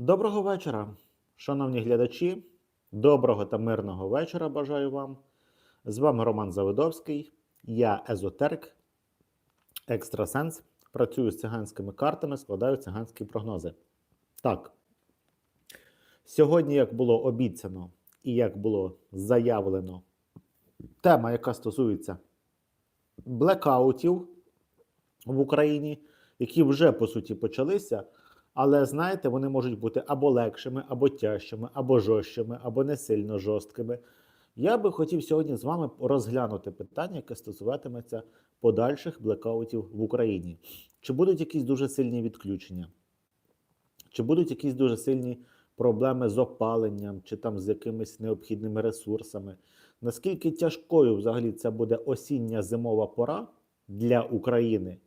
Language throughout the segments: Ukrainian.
Доброго вечора, шановні глядачі. Доброго та мирного вечора бажаю вам. З вами Роман Завидовський, я езотерик, екстрасенс. Працюю з циганськими картами, складаю циганські прогнози. Так. Сьогодні, як було обіцяно і як було заявлено, тема, яка стосується блекаутів в Україні, які вже по суті почалися. Але знаєте, вони можуть бути або легшими, або тяжчими, або жорсткими, або не сильно жорсткими. Я би хотів сьогодні з вами розглянути питання, яке стосуватиметься подальших блекаутів в Україні. Чи будуть якісь дуже сильні відключення? Чи будуть якісь дуже сильні проблеми з опаленням, чи там з якимись необхідними ресурсами? Наскільки тяжкою взагалі це буде осіння зимова пора для України?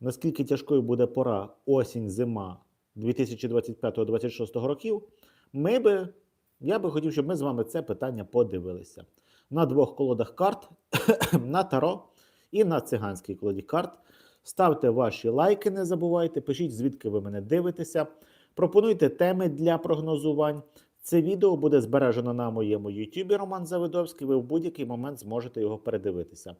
Наскільки тяжкою буде пора осінь-зима 2025-2026 років, ми би, я би хотів, щоб ми з вами це питання подивилися. На двох колодах карт, на таро і на циганській колоді карт. Ставте ваші лайки, не забувайте, пишіть, звідки ви мене дивитеся. Пропонуйте теми для прогнозувань. Це відео буде збережено на моєму YouTube Роман Завидовський. Ви в будь-який момент зможете його передивитися.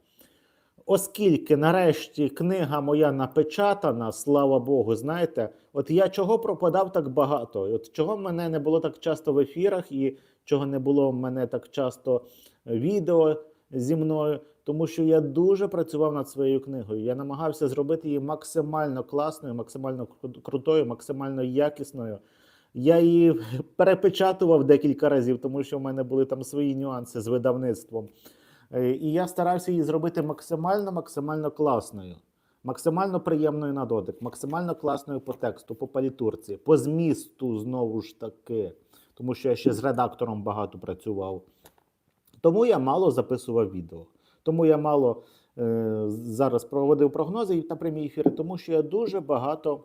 Оскільки нарешті книга моя напечатана, слава Богу, знаєте, от я чого пропадав так багато? От чого мене не було так часто в ефірах, і чого не було в мене так часто відео зі мною, тому що я дуже працював над своєю книгою. Я намагався зробити її максимально класною, максимально крутою, максимально якісною. Я її перепечатував декілька разів, тому що в мене були там свої нюанси з видавництвом. Е, І я старався її зробити максимально, максимально класною, максимально приємною на дотик, максимально класною по тексту, по палітурці, по змісту знову ж таки, тому що я ще з редактором багато працював. Тому я мало записував відео. Тому я мало е, зараз проводив прогнози та прямі ефіри, тому що я дуже багато,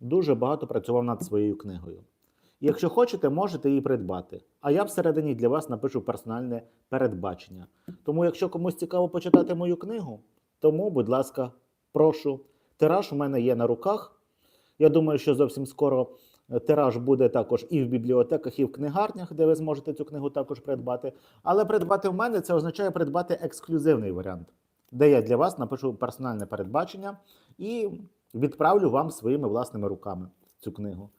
дуже багато працював над своєю книгою. Якщо хочете, можете її придбати. А я всередині для вас напишу персональне передбачення. Тому, якщо комусь цікаво почитати мою книгу, тому, будь ласка, прошу. Тираж у мене є на руках. Я думаю, що зовсім скоро е, тираж буде також і в бібліотеках, і в книгарнях, де ви зможете цю книгу також придбати. Але придбати в мене це означає придбати ексклюзивний варіант, де я для вас напишу персональне передбачення і відправлю вам своїми власними руками цю книгу.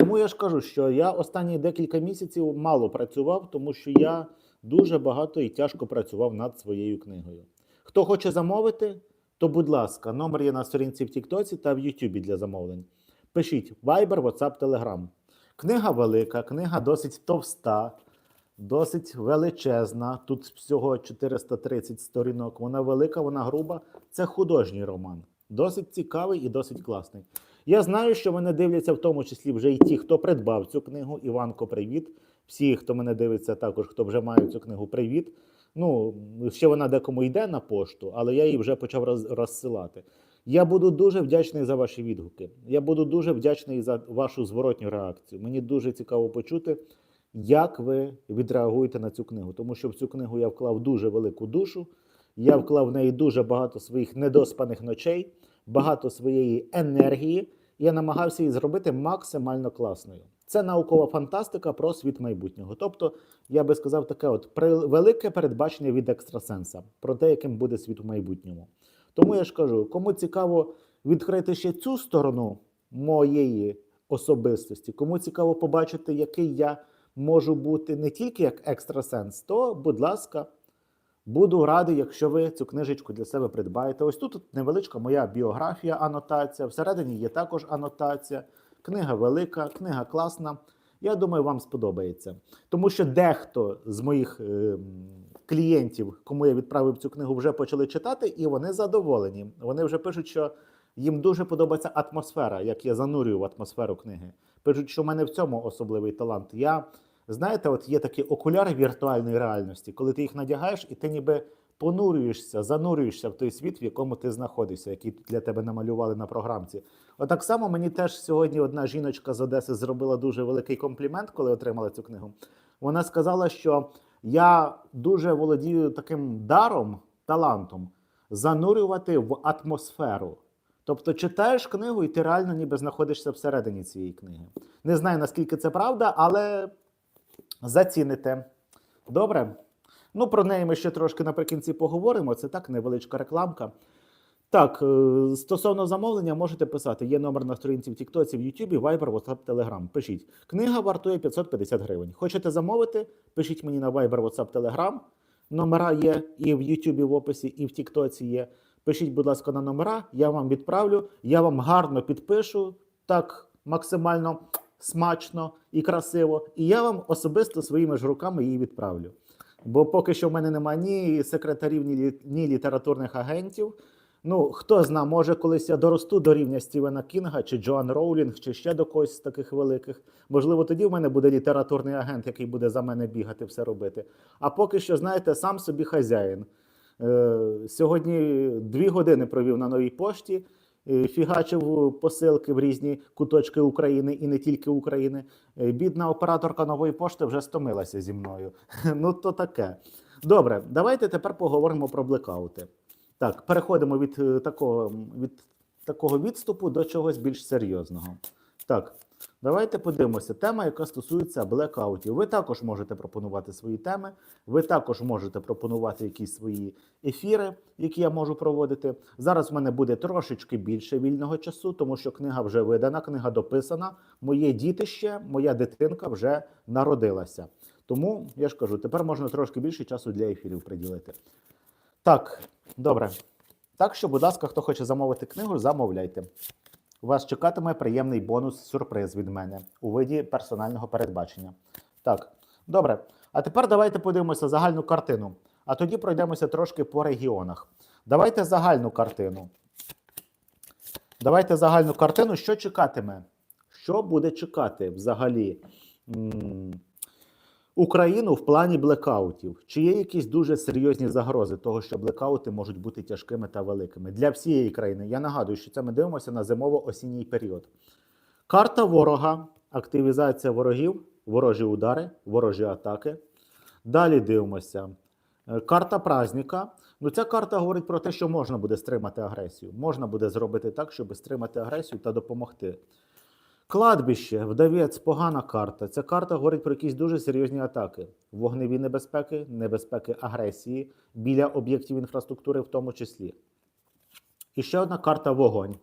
Тому я ж кажу, що я останні декілька місяців мало працював, тому що я дуже багато і тяжко працював над своєю книгою. Хто хоче замовити, то будь ласка, номер є на сторінці в Тіктоці та в Ютубі для замовлень. Пишіть Viber, WhatsApp, Telegram. Книга велика, книга досить товста, досить величезна. Тут всього 430 сторінок. Вона велика, вона груба. Це художній роман. Досить цікавий і досить класний. Я знаю, що мене дивляться в тому числі вже і ті, хто придбав цю книгу. Іванко, привіт. Всі, хто мене дивиться, також хто вже має цю книгу, привіт. Ну, ще вона декому йде на пошту, але я її вже почав роз- розсилати. Я буду дуже вдячний за ваші відгуки. Я буду дуже вдячний за вашу зворотню реакцію. Мені дуже цікаво почути, як ви відреагуєте на цю книгу, тому що в цю книгу я вклав дуже велику душу. Я вклав в неї дуже багато своїх недоспаних ночей, багато своєї енергії. Я намагався її зробити максимально класною. Це наукова фантастика про світ майбутнього. Тобто, я би сказав, таке от велике передбачення від екстрасенса про те, яким буде світ у майбутньому. Тому я ж кажу, кому цікаво відкрити ще цю сторону моєї особистості, кому цікаво побачити, який я можу бути не тільки як екстрасенс, то, будь ласка, буду радий, якщо ви цю книжечку для себе придбаєте. Ось тут невеличка моя біографія, анотація. Всередині є також анотація. Книга велика, книга класна. Я думаю, вам сподобається. Тому що дехто з моїх е, клієнтів, кому я відправив цю книгу, вже почали читати, і вони задоволені. Вони вже пишуть, що їм дуже подобається атмосфера, як я занурюю в атмосферу книги. Пишуть, що в мене в цьому особливий талант. Я, знаєте, от є такі окуляри віртуальної реальності, коли ти їх надягаєш, і ти ніби понурюєшся, занурюєшся в той світ, в якому ти знаходишся, який для тебе намалювали на програмці. Отак само мені теж сьогодні одна жіночка з Одеси зробила дуже великий комплімент, коли отримала цю книгу. Вона сказала, що я дуже володію таким даром, талантом занурювати в атмосферу. Тобто читаєш книгу, і ти реально ніби знаходишся всередині цієї книги. Не знаю, наскільки це правда, але заціните. Добре? Ну, про неї ми ще трошки наприкінці поговоримо. Це так, невеличка рекламка. Так, е, стосовно замовлення, можете писати. Є номер на сторінці в Тіктоці, в Ютубі, Viber, WhatsApp, Telegram. Пишіть. Книга вартує 550 гривень. Хочете замовити? Пишіть мені на Viber, WhatsApp, Telegram. Номера є і в Ютубі в описі, і в Тіктоці є. Пишіть, будь ласка, на номера, я вам відправлю, я вам гарно підпишу, так максимально смачно і красиво. І я вам особисто своїми ж руками її відправлю. Бо поки що в мене немає ні секретарів, ні, ні літературних агентів. Ну, хто зна, може, колись я доросту до рівня Стівена Кінга чи Джоан Роулінг, чи ще до когось з таких великих. Можливо, тоді в мене буде літературний агент, який буде за мене бігати, все робити. А поки що, знаєте, сам собі хазяїн. Е, сьогодні дві години провів на новій пошті, фігачив посилки в різні куточки України і не тільки України. Е, Бідна операторка нової пошти вже стомилася зі мною. Ну, то таке. Добре, давайте тепер поговоримо про блекаути. Так, переходимо від е, такого, від такого відступу до чогось більш серйозного. Так, давайте подивимося. Тема, яка стосується блекаутів. Ви також можете пропонувати свої теми, ви також можете пропонувати якісь свої ефіри, які я можу проводити. Зараз в мене буде трошечки більше вільного часу, тому що книга вже видана, книга дописана. Моє дітище, моя дитинка вже народилася. Тому я ж кажу, тепер можна трошки більше часу для ефірів приділити. Так, добре. Так що, будь ласка, хто хоче замовити книгу, замовляйте. Вас чекатиме приємний бонус-сюрприз від мене у виді персонального передбачення. Так, добре. А тепер давайте подивимося загальну картину. А тоді пройдемося трошки по регіонах. Давайте загальну картину. Давайте загальну картину, що чекатиме? Що буде чекати взагалі Україну в плані блекаутів? Чи є якісь дуже серйозні загрози того, що блекаути можуть бути тяжкими та великими для всієї країни? Я нагадую, що це ми дивимося на зимово-осінній період. Карта ворога, активізація ворогів, ворожі удари, ворожі атаки. Далі дивимося. Е, Карта праздника. Ну, ця карта говорить про те, що можна буде стримати агресію. Можна буде зробити так, щоб стримати агресію та допомогти. Кладбище, вдавець, погана карта. Ця карта говорить про якісь дуже серйозні атаки, вогневі небезпеки, небезпеки агресії біля об'єктів інфраструктури, в тому числі. І ще одна карта вогонь.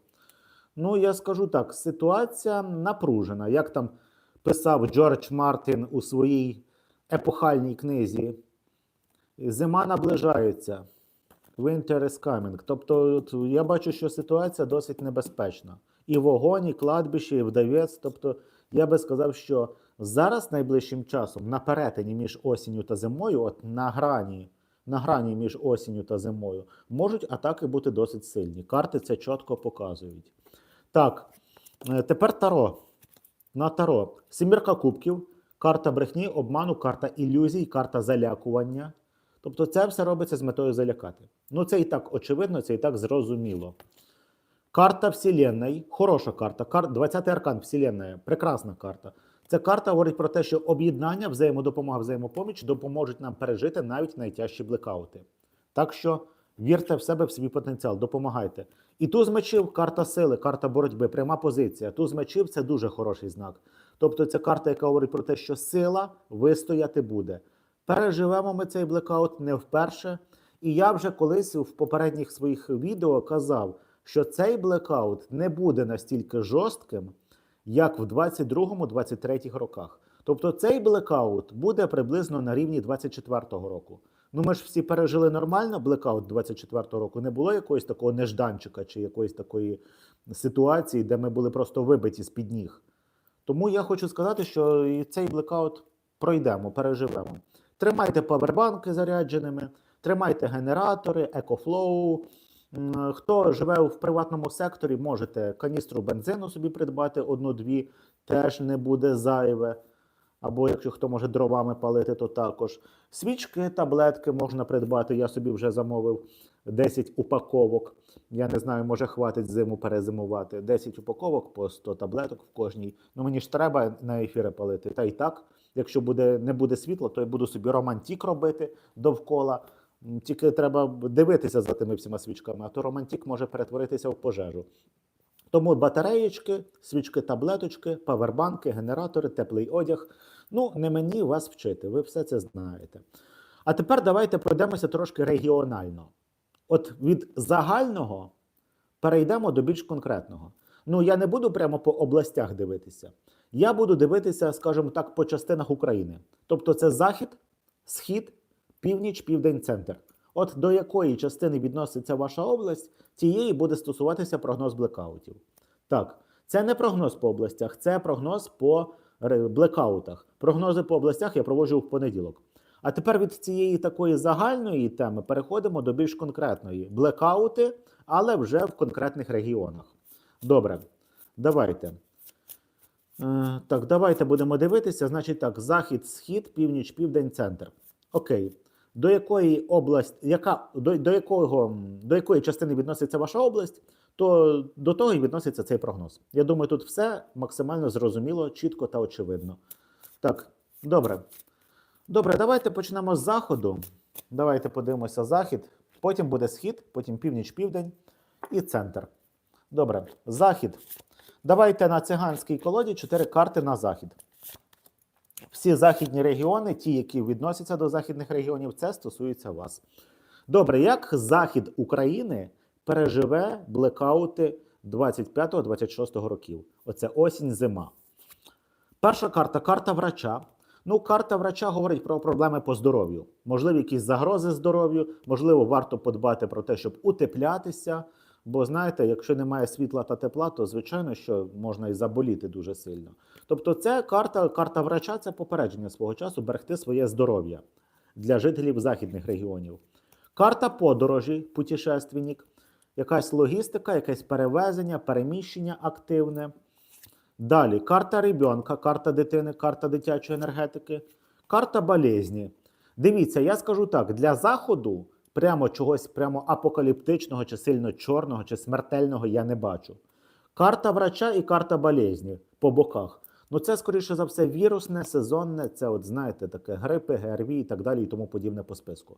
Ну, я скажу так: ситуація напружена. Як там писав Джордж Мартін у своїй епохальній книзі, зима наближається. Winter is coming. Тобто, я бачу, що ситуація досить небезпечна. І вогонь, і кладбище, і вдавець. Тобто, я би сказав, що зараз найближчим часом на перетині між осінню та зимою, от на грані, на грані між осінню та зимою, можуть атаки бути досить сильні. Карти це чітко показують. Так, е, тепер Таро. На Таро. Сімірка кубків, карта брехні, обману, карта ілюзій, карта залякування. Тобто це все робиться з метою залякати. Ну, це і так очевидно, це і так зрозуміло. Карта Вселенной, хороша карта. 20-й аркан Вселенная, прекрасна карта. Ця карта говорить про те, що об'єднання, взаємодопомога, взаємопоміч допоможуть нам пережити навіть найтяжчі блекаути. Так що вірте в себе, в свій потенціал, допомагайте. І туз мечів, карта сили, карта боротьби, пряма позиція. Туз мечів це дуже хороший знак. Тобто це карта, яка говорить про те, що сила вистояти буде. Переживемо ми цей блекаут не вперше. І я вже колись в попередніх своїх відео казав, що цей блекаут не буде настільки жорстким, як в 22-23 роках. Тобто цей блекаут буде приблизно на рівні 24-го року. Ну, ми ж всі пережили нормально блекаут 24-го року. Не було якогось такого нежданчика чи якоїсь такої ситуації, де ми були просто вибиті з-під ніг. Тому я хочу сказати, що і цей блекаут пройдемо, переживемо. Тримайте павербанки зарядженими, тримайте генератори, екофлоу. Хто живе в приватному секторі, можете каністру бензину собі придбати одну-дві, теж не буде зайве. Або якщо хто може дровами палити, то також. Свічки, таблетки можна придбати. Я собі вже замовив 10 упаковок. Я не знаю, може хватить зиму перезимувати. 10 упаковок по 100 таблеток в кожній. Ну мені ж треба на ефіри палити. Та й так, якщо буде, не буде світла, то я буду собі романтик робити довкола. Тільки треба дивитися за тими всіма свічками, а то романтик може перетворитися в пожежу. Тому батареєчки, свічки, таблеточки, павербанки, генератори, теплий одяг. Ну, не мені вас вчити, ви все це знаєте. А тепер давайте пройдемося трошки регіонально. От від загального перейдемо до більш конкретного. Ну, я не буду прямо по областях дивитися. Я буду дивитися, скажімо так, по частинах України. Тобто це захід, схід, північ, південь, центр. От до якої частини відноситься ваша область, тієї буде стосуватися прогноз блекаутів. Так, це не прогноз по областях, це прогноз по блекаутах. Прогнози по областях я проводжу в понеділок. А тепер від цієї такої загальної теми переходимо до більш конкретної блекаути, але вже в конкретних регіонах. Добре, давайте. Е, так, давайте будемо дивитися. Значить так, захід, схід, північ, південь, центр. Окей. До якої області, яка, до, до, якого, до якої частини відноситься ваша область, то до того і відноситься цей прогноз. Я думаю, тут все максимально зрозуміло, чітко та очевидно. Так, добре. Добре, давайте почнемо з заходу. Давайте подивимося захід, потім буде схід, потім північ, південь і центр. Добре, захід. Давайте на циганській колоді чотири карти на захід. Всі західні регіони, ті, які відносяться до західних регіонів, це стосується вас. Добре, як захід України переживе блекаути 25-26 років? Оце осінь, зима. Перша карта карта врача. Ну, карта врача говорить про проблеми по здоров'ю. Можливо, якісь загрози здоров'ю, можливо, варто подбати про те, щоб утеплятися. Бо знаєте, якщо немає світла та тепла, то звичайно, що можна і заболіти дуже сильно. Тобто, це карта, карта врача це попередження свого часу берегти своє здоров'я для жителів західних регіонів. Карта подорожі, путешественник, якась логістика, якесь перевезення, переміщення активне. Далі карта ребенка, карта дитини, карта дитячої енергетики, карта болезні. Дивіться, я скажу так: для заходу прямо чогось прямо апокаліптичного, чи сильно чорного, чи смертельного я не бачу. Карта врача і карта болезні по боках. Ну, це, скоріше за все, вірусне, сезонне, це, от знаєте, таке грипи, ГРВІ і так далі, і тому подібне по списку.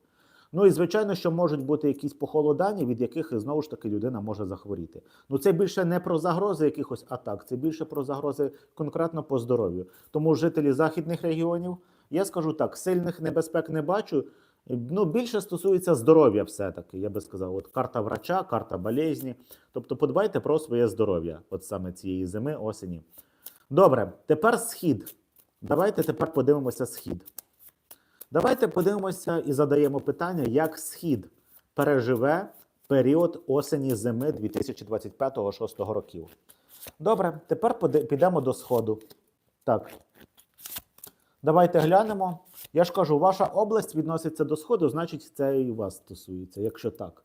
Ну і звичайно, що можуть бути якісь похолодання, від яких знову ж таки людина може захворіти. Ну це більше не про загрози якихось атак, це більше про загрози конкретно по здоров'ю. Тому жителі західних регіонів, я скажу так, сильних небезпек не бачу. Ну, більше стосується здоров'я, все-таки, я би сказав, от карта врача, карта болезні. Тобто подбайте про своє здоров'я, от саме цієї зими, осені. Добре, тепер схід. Давайте тепер подивимося схід. Давайте подивимося і задаємо питання, як схід переживе період осені зими 2025-2026 років. Добре, тепер підемо до сходу. Так. Давайте глянемо. Я ж кажу, ваша область відноситься до сходу, значить, це і вас стосується, якщо так.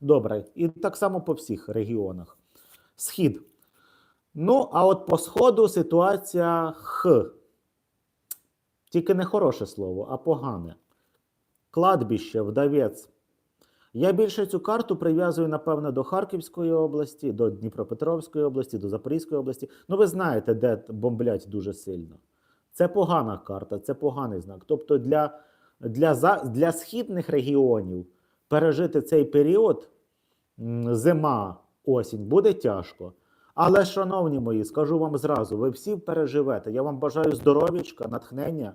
Добре, і так само по всіх регіонах. Схід. Ну, а от по сходу ситуація х. Тільки не хороше слово, а погане. Кладбище, вдавець. Я більше цю карту прив'язую, напевно, до Харківської області, до Дніпропетровської області, до Запорізької області. Ну, ви знаєте, де бомблять дуже сильно. Це погана карта, це поганий знак. Тобто для, для, для східних регіонів пережити цей період зима, осінь буде тяжко. Але, шановні мої, скажу вам зразу, ви всі переживете. Я вам бажаю здоров'ячка, натхнення,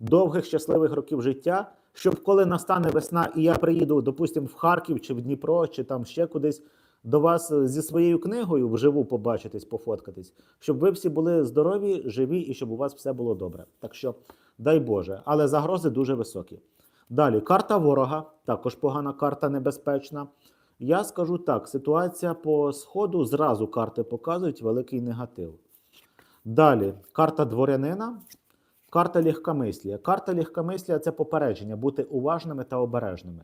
довгих щасливих років життя, щоб коли настане весна, і я приїду, допустимо, в Харків чи в Дніпро, чи там ще кудись до вас е, зі своєю книгою вживу побачитись, пофоткатись, щоб ви всі були здорові, живі і щоб у вас все було добре. Так що, дай Боже, але загрози дуже високі. Далі, карта ворога, також погана карта небезпечна. Я скажу так: ситуація по сходу зразу карти показують великий негатив. Далі, карта дворянина, карта легкомислія. Карта легкомислія це попередження, бути уважними та обережними.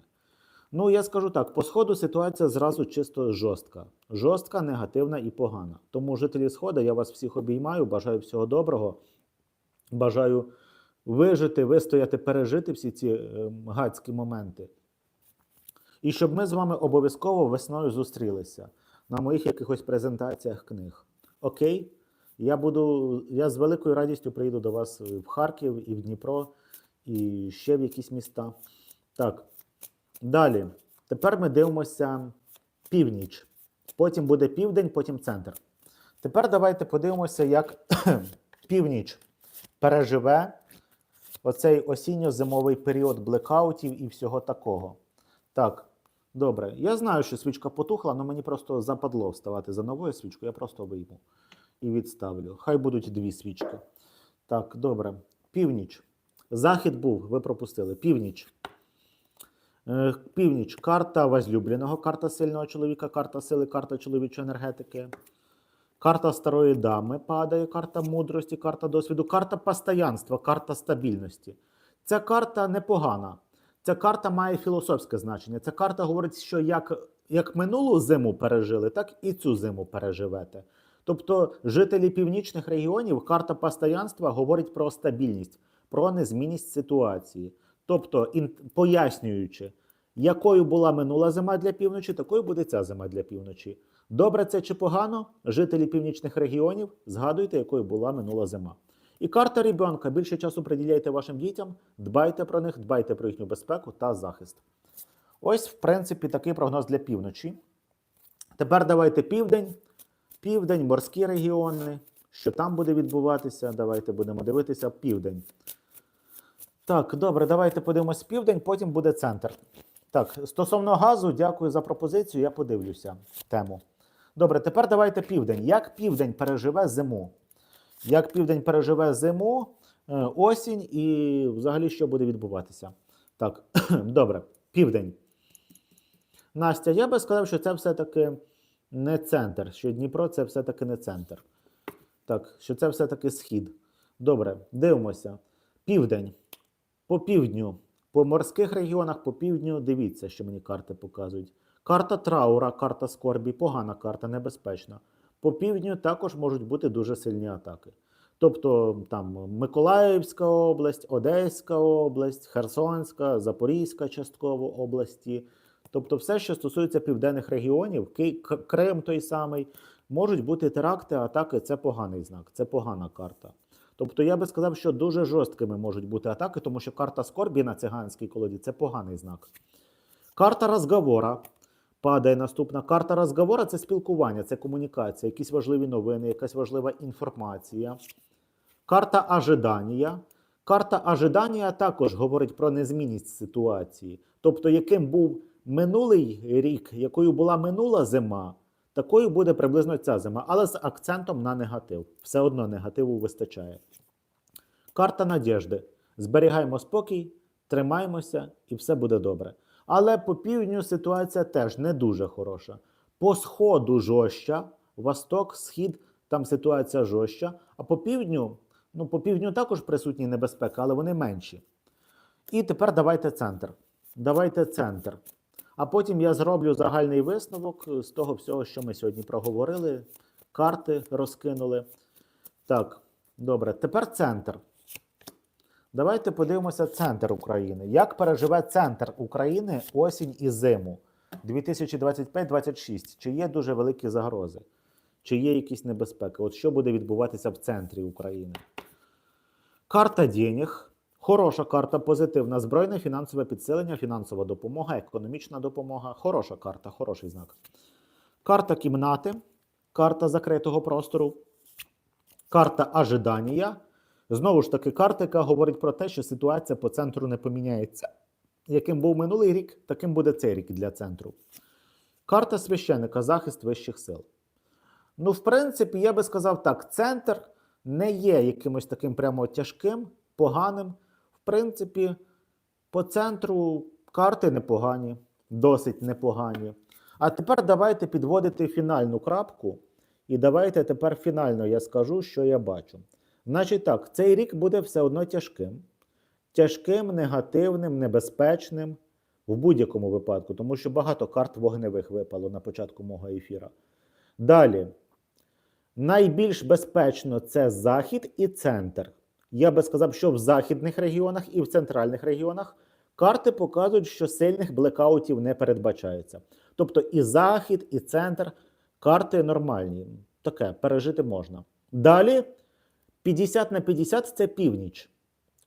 Ну, я скажу так: по сходу ситуація зразу чисто жорстка. Жорстка, негативна і погана. Тому жителі Сходу, я вас всіх обіймаю, бажаю всього доброго. Бажаю вижити, вистояти, пережити всі ці е, гадські моменти. І щоб ми з вами обов'язково весною зустрілися на моїх якихось презентаціях книг. Окей? Я буду, я з великою радістю приїду до вас в Харків і в Дніпро, і ще в якісь міста. Так. Далі. Тепер ми дивимося північ. Потім буде південь, потім центр. Тепер давайте подивимося, як північ переживе оцей осінньо-зимовий період блекаутів і всього такого. Так, добре. Я знаю, що свічка потухла, але мені просто западло вставати за новою свічкою. Я просто вийму і відставлю. Хай будуть дві свічки. Так, добре. Північ. Захід був, ви пропустили. Північ. Е, Північ. Карта возлюбленого, карта сильного чоловіка, карта сили, карта чоловічої енергетики. Карта старої дами падає, карта мудрості, карта досвіду, карта постоянства, карта стабільності. Ця карта непогана. Ця карта має філософське значення. Ця карта говорить, що як, як минулу зиму пережили, так і цю зиму переживете. Тобто жителі північних регіонів карта постоянства говорить про стабільність, про незмінність ситуації. Тобто, пояснюючи, якою була минула зима для півночі, такою буде ця зима для півночі. Добре це чи погано? Жителі північних регіонів згадуйте, якою була минула зима. І карта ребенка. Більше часу приділяйте вашим дітям, дбайте про них, дбайте про їхню безпеку та захист. Ось, в принципі, такий прогноз для півночі. Тепер давайте південь. Південь, морські регіони. Що там буде відбуватися? Давайте будемо дивитися південь. Так, добре, давайте подивимось південь, потім буде центр. Так, стосовно газу, дякую за пропозицію. Я подивлюся тему. Добре, тепер давайте південь. Як південь переживе зиму? Як південь переживе зиму, е, осінь і взагалі що буде відбуватися? Так, добре, південь. Настя, я би сказав, що це все-таки не центр, що Дніпро це все-таки не центр. Так, що це все-таки схід. Добре, дивимося. Південь. По півдню, по морських регіонах, по півдню, дивіться, що мені карти показують. Карта траура, карта скорбі, погана карта, небезпечна. По півдню також можуть бути дуже сильні атаки. Тобто там Миколаївська область, Одеська область, Херсонська, Запорізька частково області. Тобто, все, що стосується південних регіонів, Крим той самий, можуть бути теракти, атаки. Це поганий знак, це погана карта. Тобто я би сказав, що дуже жорсткими можуть бути атаки, тому що карта скорбі на циганській колоді це поганий знак. Карта розговора падає наступна. Карта розговора це спілкування, це комунікація, якісь важливі новини, якась важлива інформація. Карта ожидання. Карта ожидання також говорить про незмінність ситуації. Тобто, яким був минулий рік, якою була минула зима, такою буде приблизно ця зима, але з акцентом на негатив. Все одно негативу вистачає. Карта надіжди. Зберігаємо спокій, тримаємося і все буде добре. Але по півдню ситуація теж не дуже хороша. По сходу жорстча, восток, схід, там ситуація жорстча. А по півдню, ну по півдню також присутні небезпека, але вони менші. І тепер давайте центр. Давайте центр. А потім я зроблю загальний висновок з того всього, що ми сьогодні проговорили. Карти розкинули. Так, добре. Тепер центр. Давайте подивимося центр України. Як переживе центр України осінь і зиму 2025-26? Чи є дуже великі загрози? Чи є якісь небезпеки? От що буде відбуватися в центрі України? Карта денег. Хороша карта, позитивна. Збройне фінансове підсилення, фінансова допомога, економічна допомога. Хороша карта, хороший знак. Карта кімнати, карта закритого простору, карта ожидання. Знову ж таки, карта, яка говорить про те, що ситуація по центру не поміняється. Яким був минулий рік, таким буде цей рік для центру. Карта священика, захист вищих сил. Ну, в принципі, я би сказав так: центр не є якимось таким прямо тяжким, поганим. Принципі, по центру карти непогані, досить непогані. А тепер давайте підводити фінальну крапку. І давайте тепер фінально я скажу, що я бачу. Значить так, цей рік буде все одно тяжким. Тяжким, негативним, небезпечним в будь-якому випадку, тому що багато карт вогневих випало на початку мого ефіра. Далі. Найбільш безпечно це захід і центр. Я би сказав, що в західних регіонах і в центральних регіонах карти показують, що сильних блекаутів не передбачається. Тобто і захід, і центр карти нормальні. Таке пережити можна. Далі 50 на 50 це північ.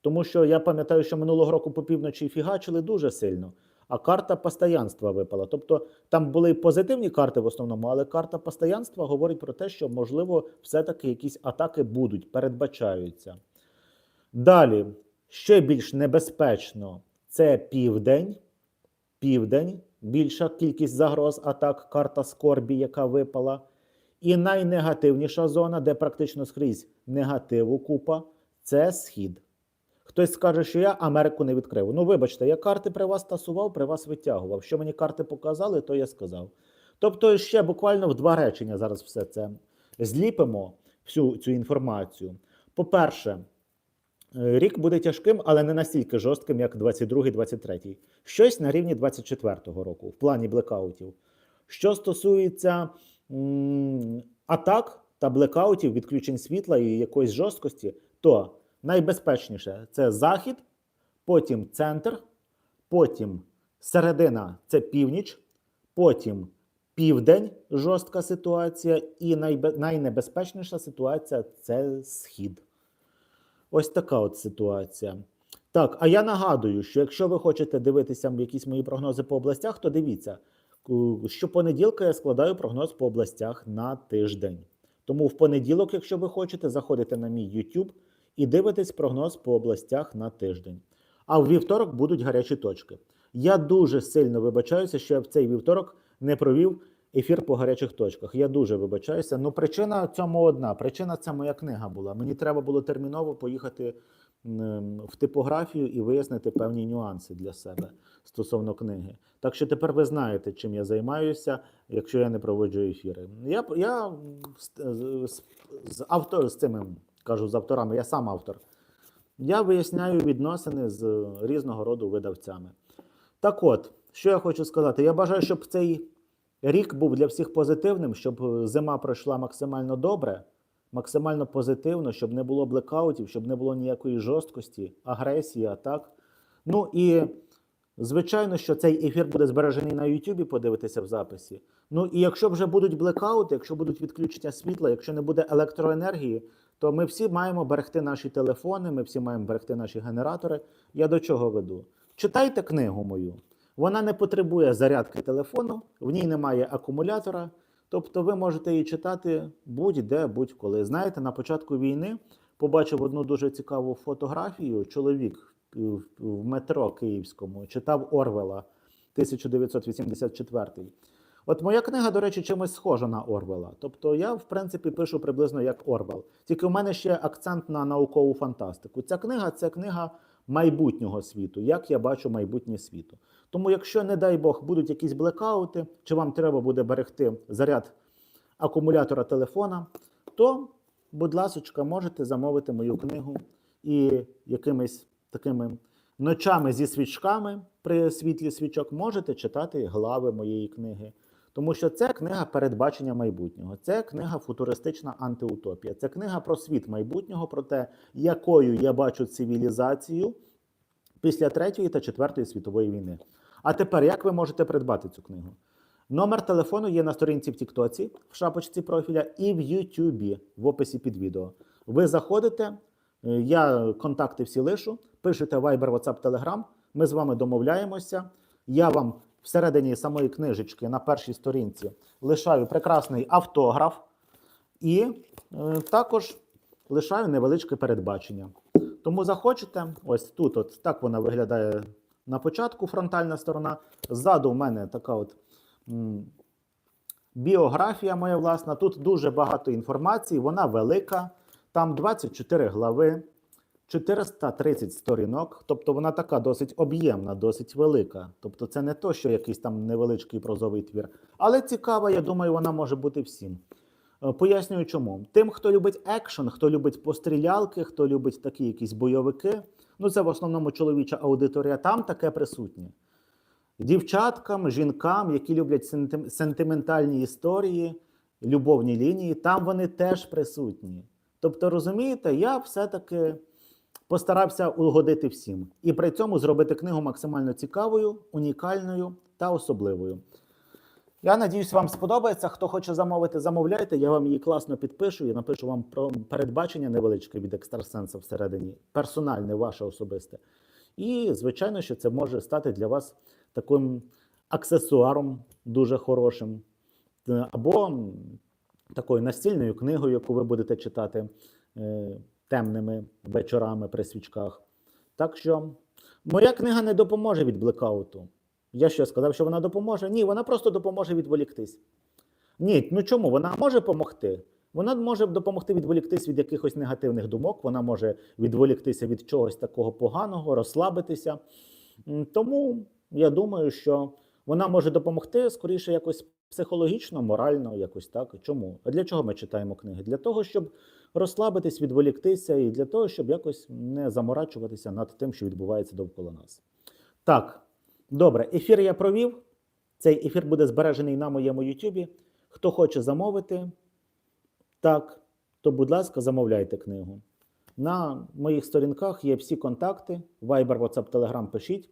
Тому що я пам'ятаю, що минулого року по півночі фігачили дуже сильно. а карта постоянства випала. Тобто там були позитивні карти в основному, але карта постоянства говорить про те, що можливо все-таки якісь атаки будуть, передбачаються. Далі, ще більш небезпечно, це південь. Південь, більша кількість загроз атак, карта Скорбі, яка випала. І найнегативніша зона, де практично скрізь негативу купа, це схід. Хтось скаже, що я Америку не відкрив. Ну, вибачте, я карти при вас тасував, при вас витягував. Що мені карти показали, то я сказав. Тобто, ще буквально в два речення зараз все це зліпимо, всю цю інформацію. По-перше, рік буде тяжким, але не настільки жорстким, як 22-23. Щось на рівні 24-го року, в плані блекаутів. Що стосується м, атак та блекаутів, відключень світла і якоїсь жорсткості, то найбезпечніше це захід, потім центр, потім середина це північ, потім південь жорстка ситуація, і найбе- найнебезпечніша ситуація це схід. Ось така от ситуація. Так, а я нагадую, що якщо ви хочете дивитися якісь мої прогнози по областях, то дивіться, ку- щопонеділка я складаю прогноз по областях на тиждень. Тому в понеділок, якщо ви хочете, заходите на мій YouTube і дивитесь прогноз по областях на тиждень. А в вівторок будуть гарячі точки. Я дуже сильно вибачаюся, що я в цей вівторок не провів ефір по гарячих точках. Я дуже вибачаюся. Ну, причина цьому одна. Причина це моя книга була. Мені треба було терміново поїхати в типографію і вияснити певні нюанси для себе стосовно книги. Так що тепер ви знаєте, чим я займаюся, якщо я не проводжу ефіри. Я, я з, з, автор, з цими кажу з авторами, я сам автор. Я виясняю відносини з різного роду видавцями. Так от, що я хочу сказати, я бажаю, щоб цей рік був для всіх позитивним, щоб е, зима пройшла максимально добре, максимально позитивно, щоб не було блекаутів, щоб не було ніякої жорсткості, агресії, атак. Ну і звичайно, що цей ефір буде збережений на YouTube, подивитися в записі. Ну і якщо вже будуть блекаути, якщо будуть відключення світла, якщо не буде електроенергії, то ми всі маємо берегти наші телефони, ми всі маємо берегти наші генератори. Я до чого веду? Читайте книгу мою. Вона не потребує зарядки телефону, в ній немає акумулятора. Тобто ви можете її читати будь-де, будь-коли. Знаєте, на початку війни побачив одну дуже цікаву фотографію. Чоловік в метро Київському читав Орвела 1984. От моя книга, до речі, чимось схожа на Орвела. Тобто я, в принципі, пишу приблизно як Орвел. Тільки в мене ще акцент на наукову фантастику. Ця книга це книга майбутнього світу, як я бачу майбутнє світу. Тому, якщо, не дай Бог, будуть якісь блекаути, чи вам треба буде берегти заряд акумулятора телефона, то, будь ласочка, можете замовити мою книгу і якимись такими ночами зі свічками при світлі свічок можете читати глави моєї книги. Тому що це книга передбачення майбутнього, це книга футуристична антиутопія, це книга про світ майбутнього, про те, якою я бачу цивілізацію після Третьої та Четвертої світової війни. А тепер як ви можете придбати цю книгу? Номер телефону є на сторінці в Тіктоці, в шапочці профіля, і в Ютубі в описі під відео. Ви заходите, е, я контакти всі лишу, пишете Viber, WhatsApp, Telegram, ми з вами домовляємося. Я вам всередині самої книжечки на першій сторінці лишаю прекрасний автограф і е, також лишаю невеличке передбачення. Тому захочете, ось тут, от так вона виглядає на початку, фронтальна сторона. Ззаду в мене така от біографія моя власна. Тут дуже багато інформації, вона велика. Там 24 глави, 430 сторінок. Тобто вона така досить об'ємна, досить велика. Тобто, це не то, що якийсь там невеличкий прозовий твір. Але цікава, я думаю, вона може бути всім. Е, Пояснюю чому. Тим, хто любить екшен, хто любить пострілялки, хто любить такі якісь бойовики. Ну, це в основному чоловіча аудиторія, там таке присутнє. Дівчаткам, жінкам, які люблять сентим- сентиментальні історії, любовні лінії, там вони теж присутні. Тобто, розумієте, я все-таки постарався угодити всім і при цьому зробити книгу максимально цікавою, унікальною та особливою. Я надіюсь, вам сподобається. Хто хоче замовити, замовляйте. Я вам її класно підпишу і напишу вам про передбачення невеличке від екстрасенса всередині, персональне, ваше особисте. І, звичайно, що це може стати для вас таким аксесуаром дуже хорошим, або такою настільною книгою, яку ви будете читати е, темними вечорами при свічках. Так що моя книга не допоможе від блекауту. Я що сказав, що вона допоможе? Ні, вона просто допоможе відволіктись. Ні, ну чому? Вона може допомогти. Вона може допомогти відволіктись від якихось негативних думок, вона може відволіктися від чогось такого поганого, розслабитися. Тому я думаю, що вона може допомогти скоріше якось психологічно, морально, якось так. Чому? А для чого ми читаємо книги? Для того, щоб розслабитись, відволіктися, і для того, щоб якось не заморачуватися над тим, що відбувається довкола нас. Так, добре, ефір я провів. Цей ефір буде збережений на моєму Ютубі. Хто хоче замовити, так, то, будь ласка, замовляйте книгу. На моїх сторінках є всі контакти: Viber, WhatsApp, Telegram пишіть.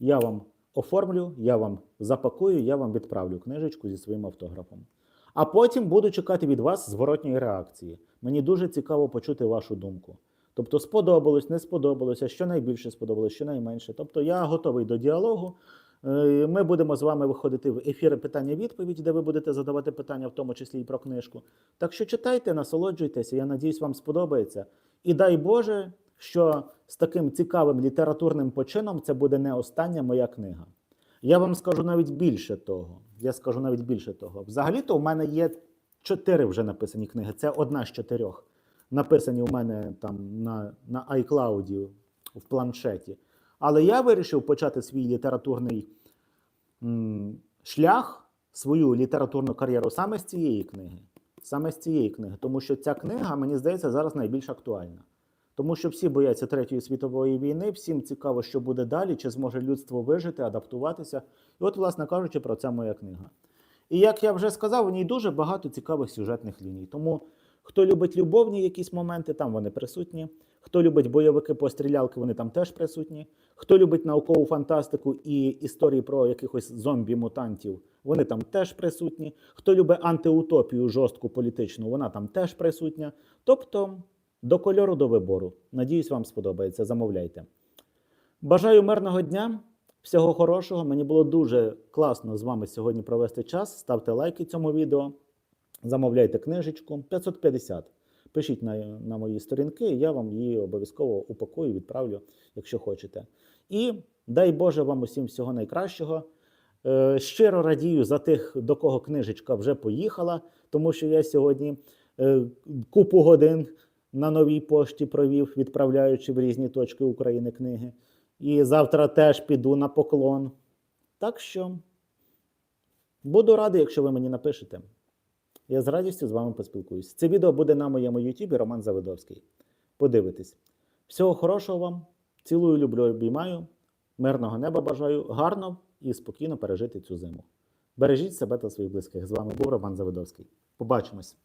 Я вам оформлю, я вам запакую, я вам відправлю книжечку зі своїм автографом. А потім буду чекати від вас зворотньої реакції. Мені дуже цікаво почути вашу думку. Тобто, сподобалось, не сподобалося, що найбільше сподобалось, що найменше. Тобто, я готовий до діалогу. Е, Ми будемо з вами виходити в ефіри питання-відповідь, де ви будете задавати питання, в тому числі і про книжку. Так що читайте, насолоджуйтеся. Я надіюсь, вам сподобається. І дай Боже, що з таким цікавим літературним почином це буде не остання моя книга. Я вам скажу навіть більше того. Я скажу навіть більше того. Взагалі-то у мене є чотири вже написані книги. Це одна з чотирьох. Написані у мене там на, на iCloud в планшеті. Але я вирішив почати свій літературний м, шлях, свою літературну кар'єру саме з цієї книги. Саме з цієї книги. Тому що ця книга, мені здається, зараз найбільш актуальна. Тому що всі бояться Третьої світової війни, всім цікаво, що буде далі, чи зможе людство вижити, адаптуватися. І от, власне кажучи, про це моя книга. І як я вже сказав, у ній дуже багато цікавих сюжетних ліній. Тому хто любить любовні якісь моменти, там вони присутні. Хто любить бойовики пострілялки, вони там теж присутні. Хто любить наукову фантастику і історії про якихось зомбі-мутантів, вони там теж присутні. Хто любить антиутопію жорстку політичну, вона там теж присутня. Тобто до кольору до вибору. Надіюсь, вам сподобається. Замовляйте. Бажаю мирного дня, всього хорошого. Мені було дуже класно з вами сьогодні провести час. Ставте лайки цьому відео, замовляйте книжечку 550. Пишіть на, на мої сторінки, я вам її обов'язково упакую, відправлю, якщо хочете. І дай Боже вам усім всього найкращого. Е, щиро радію за тих, до кого книжечка вже поїхала, тому що я сьогодні е, купу годин на новій пошті провів, відправляючи в різні точки України книги. І завтра теж піду на поклон. Так що буду радий, якщо ви мені напишете. Я з радістю з вами поспілкуюсь. Це відео буде на моєму YouTube Роман Завидовський. Подивитесь. Всього хорошого вам. Цілую, люблю, обіймаю. Мирного неба бажаю, гарно і спокійно пережити цю зиму. Бережіть себе та своїх близьких. З вами був Роман Завидовський. Побачимось!